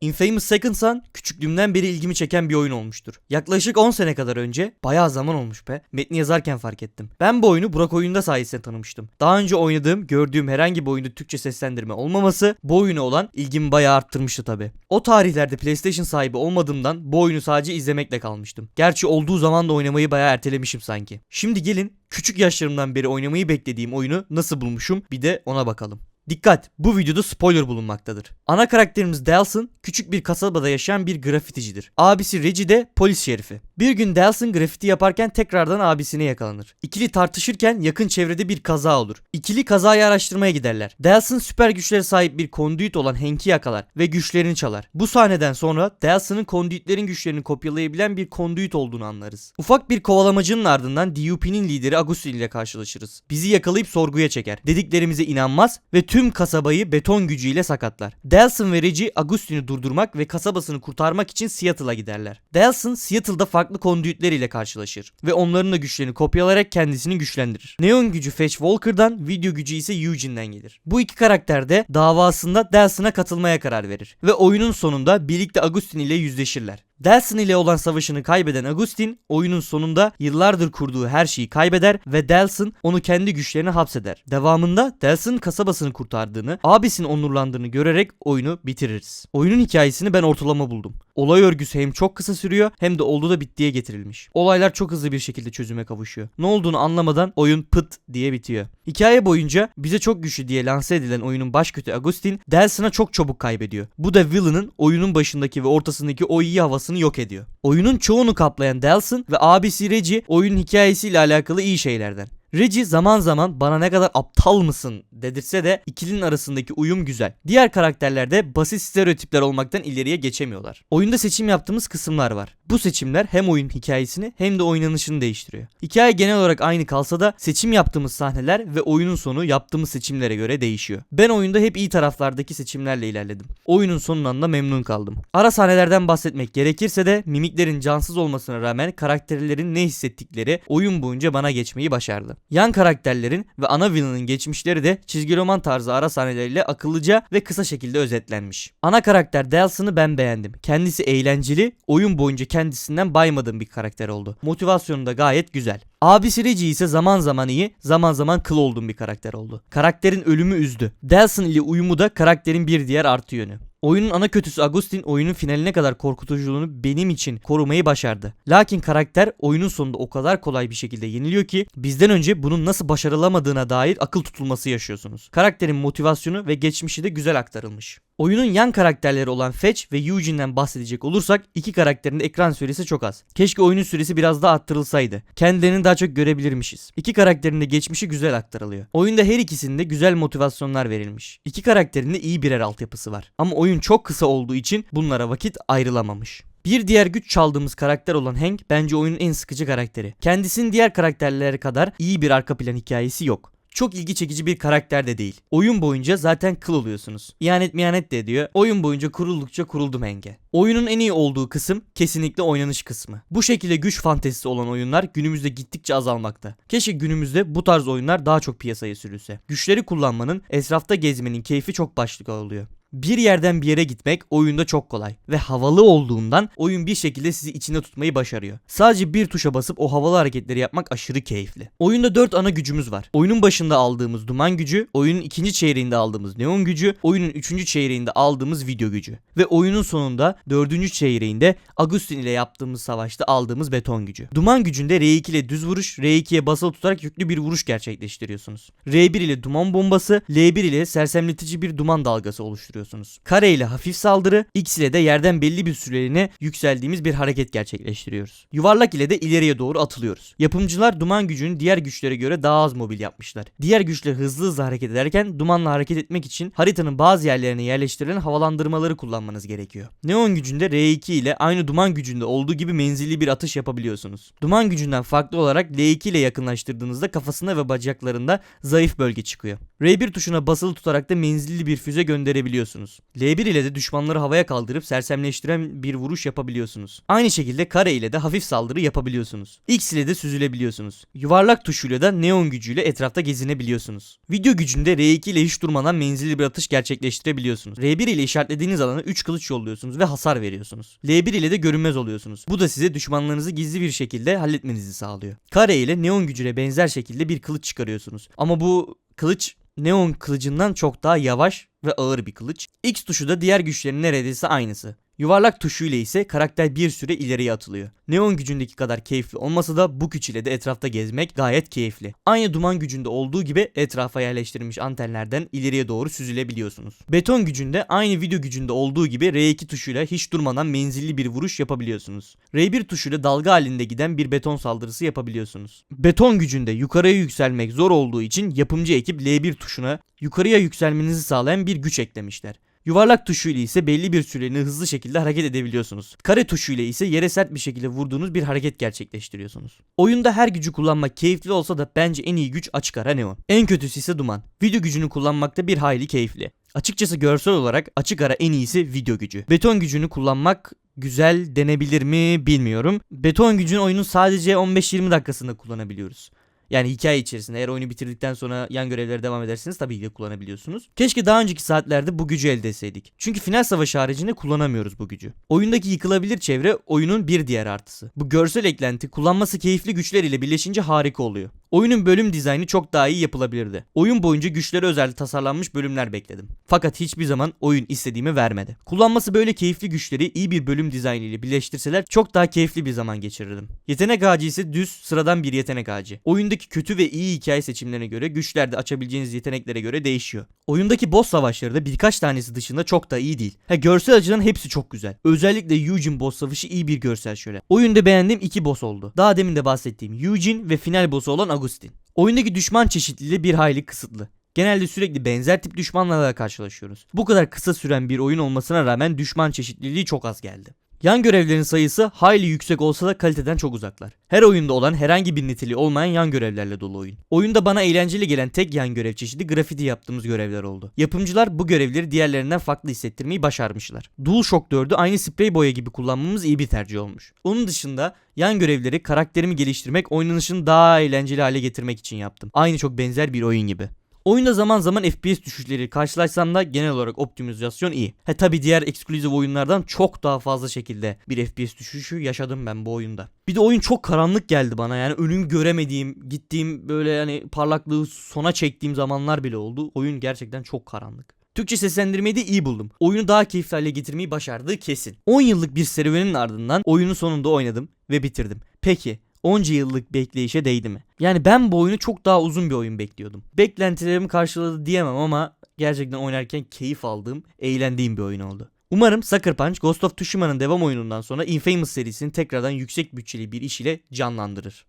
Infamous Second Son küçüklüğümden beri ilgimi çeken bir oyun olmuştur. Yaklaşık 10 sene kadar önce, bayağı zaman olmuş be, metni yazarken fark ettim. Ben bu oyunu Burak oyunda sayesinde tanımıştım. Daha önce oynadığım, gördüğüm herhangi bir oyunda Türkçe seslendirme olmaması bu oyuna olan ilgimi bayağı arttırmıştı tabi. O tarihlerde PlayStation sahibi olmadığımdan bu oyunu sadece izlemekle kalmıştım. Gerçi olduğu zaman da oynamayı bayağı ertelemişim sanki. Şimdi gelin küçük yaşlarımdan beri oynamayı beklediğim oyunu nasıl bulmuşum bir de ona bakalım. Dikkat! Bu videoda spoiler bulunmaktadır. Ana karakterimiz Delson küçük bir kasabada yaşayan bir grafiticidir. Abisi Reggie de polis şerifi. Bir gün Delson grafiti yaparken tekrardan abisine yakalanır. İkili tartışırken yakın çevrede bir kaza olur. İkili kazayı araştırmaya giderler. Delson süper güçlere sahip bir konduit olan Hank'i yakalar ve güçlerini çalar. Bu sahneden sonra Delson'ın konduitlerin güçlerini kopyalayabilen bir konduit olduğunu anlarız. Ufak bir kovalamacının ardından DUP'nin lideri Agustin ile karşılaşırız. Bizi yakalayıp sorguya çeker. Dediklerimize inanmaz ve tüm kasabayı beton gücüyle sakatlar. Delson ve Reggie Agustin'i durdurmak ve kasabasını kurtarmak için Seattle'a giderler. Delson Seattle'da farklı konduitler ile karşılaşır ve onların da güçlerini kopyalayarak kendisini güçlendirir. Neon gücü Fetch Walker'dan, video gücü ise Eugene'den gelir. Bu iki karakter de davasında Delson'a katılmaya karar verir ve oyunun sonunda birlikte Agustin ile yüzleşirler. Delson ile olan savaşını kaybeden Agustin oyunun sonunda yıllardır kurduğu her şeyi kaybeder ve Delson onu kendi güçlerine hapseder. Devamında Delson kasabasını kurtardığını, abisini onurlandığını görerek oyunu bitiririz. Oyunun hikayesini ben ortalama buldum. Olay örgüsü hem çok kısa sürüyor hem de oldu da bittiye getirilmiş. Olaylar çok hızlı bir şekilde çözüme kavuşuyor. Ne olduğunu anlamadan oyun pıt diye bitiyor. Hikaye boyunca bize çok güçlü diye lanse edilen oyunun baş kötü Agustin Delson'a çok çabuk kaybediyor. Bu da Villain'ın oyunun başındaki ve ortasındaki o iyi havasını yok ediyor. Oyunun çoğunu kaplayan Delson ve abisi Reggie oyunun hikayesiyle alakalı iyi şeylerden. Reggie zaman zaman bana ne kadar aptal mısın dedirse de ikilinin arasındaki uyum güzel. Diğer karakterler de basit stereotipler olmaktan ileriye geçemiyorlar. Oyunda seçim yaptığımız kısımlar var. Bu seçimler hem oyun hikayesini hem de oynanışını değiştiriyor. Hikaye genel olarak aynı kalsa da seçim yaptığımız sahneler ve oyunun sonu yaptığımız seçimlere göre değişiyor. Ben oyunda hep iyi taraflardaki seçimlerle ilerledim. Oyunun sonundan da memnun kaldım. Ara sahnelerden bahsetmek gerekirse de mimiklerin cansız olmasına rağmen karakterlerin ne hissettikleri oyun boyunca bana geçmeyi başardı. Yan karakterlerin ve ana villain'ın geçmişleri de çizgi roman tarzı ara sahneleriyle akıllıca ve kısa şekilde özetlenmiş. Ana karakter Delson'ı ben beğendim. Kendisi eğlenceli, oyun boyunca kendisinden baymadığım bir karakter oldu. Motivasyonu da gayet güzel. Abisi Reggie ise zaman zaman iyi, zaman zaman kıl olduğum bir karakter oldu. Karakterin ölümü üzdü. Delson ile uyumu da karakterin bir diğer artı yönü. Oyunun ana kötüsü Agustin oyunun finaline kadar korkutuculuğunu benim için korumayı başardı. Lakin karakter oyunun sonunda o kadar kolay bir şekilde yeniliyor ki bizden önce bunun nasıl başarılamadığına dair akıl tutulması yaşıyorsunuz. Karakterin motivasyonu ve geçmişi de güzel aktarılmış. Oyunun yan karakterleri olan Fetch ve Eugene'den bahsedecek olursak iki karakterin ekran süresi çok az. Keşke oyunun süresi biraz daha arttırılsaydı. Kendilerini daha çok görebilirmişiz. İki karakterin de geçmişi güzel aktarılıyor. Oyunda her ikisinde güzel motivasyonlar verilmiş. İki karakterin de iyi birer altyapısı var. Ama oyun çok kısa olduğu için bunlara vakit ayrılamamış. Bir diğer güç çaldığımız karakter olan Hank bence oyunun en sıkıcı karakteri. Kendisinin diğer karakterlere kadar iyi bir arka plan hikayesi yok çok ilgi çekici bir karakter de değil. Oyun boyunca zaten kıl oluyorsunuz. İhanet miyanet de ediyor. Oyun boyunca kuruldukça kuruldum Henge. Oyunun en iyi olduğu kısım kesinlikle oynanış kısmı. Bu şekilde güç fantezisi olan oyunlar günümüzde gittikçe azalmakta. Keşke günümüzde bu tarz oyunlar daha çok piyasaya sürülse. Güçleri kullanmanın, etrafta gezmenin keyfi çok başlık oluyor. Bir yerden bir yere gitmek oyunda çok kolay ve havalı olduğundan oyun bir şekilde sizi içinde tutmayı başarıyor. Sadece bir tuşa basıp o havalı hareketleri yapmak aşırı keyifli. Oyunda 4 ana gücümüz var. Oyunun başında aldığımız duman gücü, oyunun ikinci çeyreğinde aldığımız neon gücü, oyunun üçüncü çeyreğinde aldığımız video gücü ve oyunun sonunda dördüncü çeyreğinde Agustin ile yaptığımız savaşta aldığımız beton gücü. Duman gücünde R2 ile düz vuruş, R2'ye basılı tutarak yüklü bir vuruş gerçekleştiriyorsunuz. R1 ile duman bombası, L1 ile sersemletici bir duman dalgası oluşturuyor yapıyorsunuz. Kare ile hafif saldırı, X ile de yerden belli bir süreliğine yükseldiğimiz bir hareket gerçekleştiriyoruz. Yuvarlak ile de ileriye doğru atılıyoruz. Yapımcılar duman gücünü diğer güçlere göre daha az mobil yapmışlar. Diğer güçler hızlı hızlı hareket ederken dumanla hareket etmek için haritanın bazı yerlerine yerleştirilen havalandırmaları kullanmanız gerekiyor. Neon gücünde R2 ile aynı duman gücünde olduğu gibi menzilli bir atış yapabiliyorsunuz. Duman gücünden farklı olarak L2 ile yakınlaştırdığınızda kafasında ve bacaklarında zayıf bölge çıkıyor. R1 tuşuna basılı tutarak da menzilli bir füze gönderebiliyorsunuz yapabiliyorsunuz. L1 ile de düşmanları havaya kaldırıp sersemleştiren bir vuruş yapabiliyorsunuz. Aynı şekilde kare ile de hafif saldırı yapabiliyorsunuz. X ile de süzülebiliyorsunuz. Yuvarlak tuşuyla da neon gücüyle etrafta gezinebiliyorsunuz. Video gücünde R2 ile hiç durmadan menzilli bir atış gerçekleştirebiliyorsunuz. R1 ile işaretlediğiniz alana 3 kılıç yolluyorsunuz ve hasar veriyorsunuz. L1 ile de görünmez oluyorsunuz. Bu da size düşmanlarınızı gizli bir şekilde halletmenizi sağlıyor. Kare ile neon gücüne benzer şekilde bir kılıç çıkarıyorsunuz. Ama bu kılıç neon kılıcından çok daha yavaş ve ağır bir kılıç. X tuşu da diğer güçlerin neredeyse aynısı. Yuvarlak tuşu ile ise karakter bir süre ileriye atılıyor. Neon gücündeki kadar keyifli olmasa da bu güç ile de etrafta gezmek gayet keyifli. Aynı duman gücünde olduğu gibi etrafa yerleştirilmiş antenlerden ileriye doğru süzülebiliyorsunuz. Beton gücünde aynı video gücünde olduğu gibi R2 tuşuyla hiç durmadan menzilli bir vuruş yapabiliyorsunuz. R1 tuşuyla dalga halinde giden bir beton saldırısı yapabiliyorsunuz. Beton gücünde yukarıya yükselmek zor olduğu için yapımcı ekip L1 tuşuna yukarıya yükselmenizi sağlayan bir güç eklemişler. Yuvarlak tuşu ile ise belli bir süreliğine hızlı şekilde hareket edebiliyorsunuz. Kare tuşu ile ise yere sert bir şekilde vurduğunuz bir hareket gerçekleştiriyorsunuz. Oyunda her gücü kullanmak keyifli olsa da bence en iyi güç açık ara neon. En kötüsü ise duman. Video gücünü kullanmakta bir hayli keyifli. Açıkçası görsel olarak açık ara en iyisi video gücü. Beton gücünü kullanmak güzel denebilir mi bilmiyorum. Beton gücünü oyunun sadece 15-20 dakikasında kullanabiliyoruz. Yani hikaye içerisinde eğer oyunu bitirdikten sonra yan görevlere devam ederseniz tabii ki kullanabiliyorsunuz. Keşke daha önceki saatlerde bu gücü elde etseydik. Çünkü final savaşı haricinde kullanamıyoruz bu gücü. Oyundaki yıkılabilir çevre oyunun bir diğer artısı. Bu görsel eklenti kullanması keyifli güçler ile birleşince harika oluyor. Oyunun bölüm dizaynı çok daha iyi yapılabilirdi. Oyun boyunca güçlere özel tasarlanmış bölümler bekledim. Fakat hiçbir zaman oyun istediğimi vermedi. Kullanması böyle keyifli güçleri iyi bir bölüm dizaynı ile birleştirseler çok daha keyifli bir zaman geçirirdim. Yetenek ağacı ise düz sıradan bir yetenek ağacı. Oyundaki kötü ve iyi hikaye seçimlerine göre güçlerde açabileceğiniz yeteneklere göre değişiyor. Oyundaki boss savaşları da birkaç tanesi dışında çok da iyi değil. Ha görsel açıdan hepsi çok güzel. Özellikle Eugene boss savaşı iyi bir görsel şöyle. Oyunda beğendiğim iki boss oldu. Daha demin de bahsettiğim Eugene ve final boss'u olan Agustin. Oyundaki düşman çeşitliliği bir hayli kısıtlı. Genelde sürekli benzer tip düşmanlarla karşılaşıyoruz. Bu kadar kısa süren bir oyun olmasına rağmen düşman çeşitliliği çok az geldi. Yan görevlerin sayısı hayli yüksek olsa da kaliteden çok uzaklar. Her oyunda olan herhangi bir niteliği olmayan yan görevlerle dolu oyun. Oyunda bana eğlenceli gelen tek yan görev çeşidi grafiti yaptığımız görevler oldu. Yapımcılar bu görevleri diğerlerinden farklı hissettirmeyi başarmışlar. DualShock 4'ü aynı sprey boya gibi kullanmamız iyi bir tercih olmuş. Onun dışında yan görevleri karakterimi geliştirmek, oynanışını daha eğlenceli hale getirmek için yaptım. Aynı çok benzer bir oyun gibi. Oyunda zaman zaman FPS düşüşleri karşılaşsam da genel olarak optimizasyon iyi. He tabi diğer ekskluzif oyunlardan çok daha fazla şekilde bir FPS düşüşü yaşadım ben bu oyunda. Bir de oyun çok karanlık geldi bana yani önüm göremediğim, gittiğim böyle yani parlaklığı sona çektiğim zamanlar bile oldu. Oyun gerçekten çok karanlık. Türkçe seslendirmeyi de iyi buldum. Oyunu daha keyifli hale getirmeyi başardığı kesin. 10 yıllık bir serüvenin ardından oyunun sonunda oynadım ve bitirdim. Peki onca yıllık bekleyişe değdi mi? Yani ben bu oyunu çok daha uzun bir oyun bekliyordum. Beklentilerimi karşıladı diyemem ama gerçekten oynarken keyif aldığım, eğlendiğim bir oyun oldu. Umarım Sucker Punch Ghost of Tsushima'nın devam oyunundan sonra Infamous serisini tekrardan yüksek bütçeli bir iş ile canlandırır.